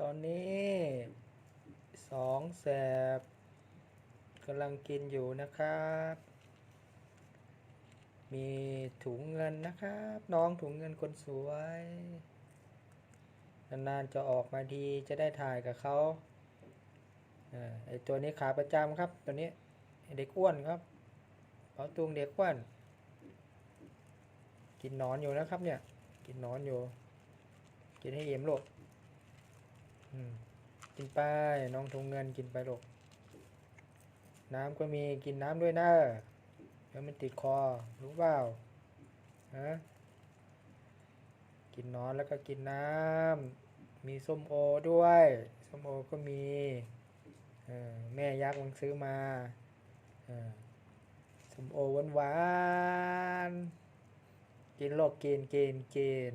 ตอนนี้สองแสบกำลังกินอยู่นะครับ มีถุงเงินนะครับ น้องถุงเงินคนสวย นานๆจะออกมาดีจะได้ถ่ายกับเขาเออไอตัวนี้ขาประจำครับ ตัวนี้เด็กอ้วนครับเป๋าตุงเด็กอ้วน กินนอนอยู่นะครับเนี่ย กินนอนอยู่ กินให้เอ็มโลก กินไปน้องถุงเงินกินไปลูกน้ำก็มีกินน้ำด้วยนะเดี๋ยวมันติดคอ รู้เปล่าฮะกินนอนแล้วก็กินน้ำมีส้มโอด้วยส้มโอก็มีแม่ยักษ์มันซื้อมาส้มโอหวานๆกินโลกกินกินกิน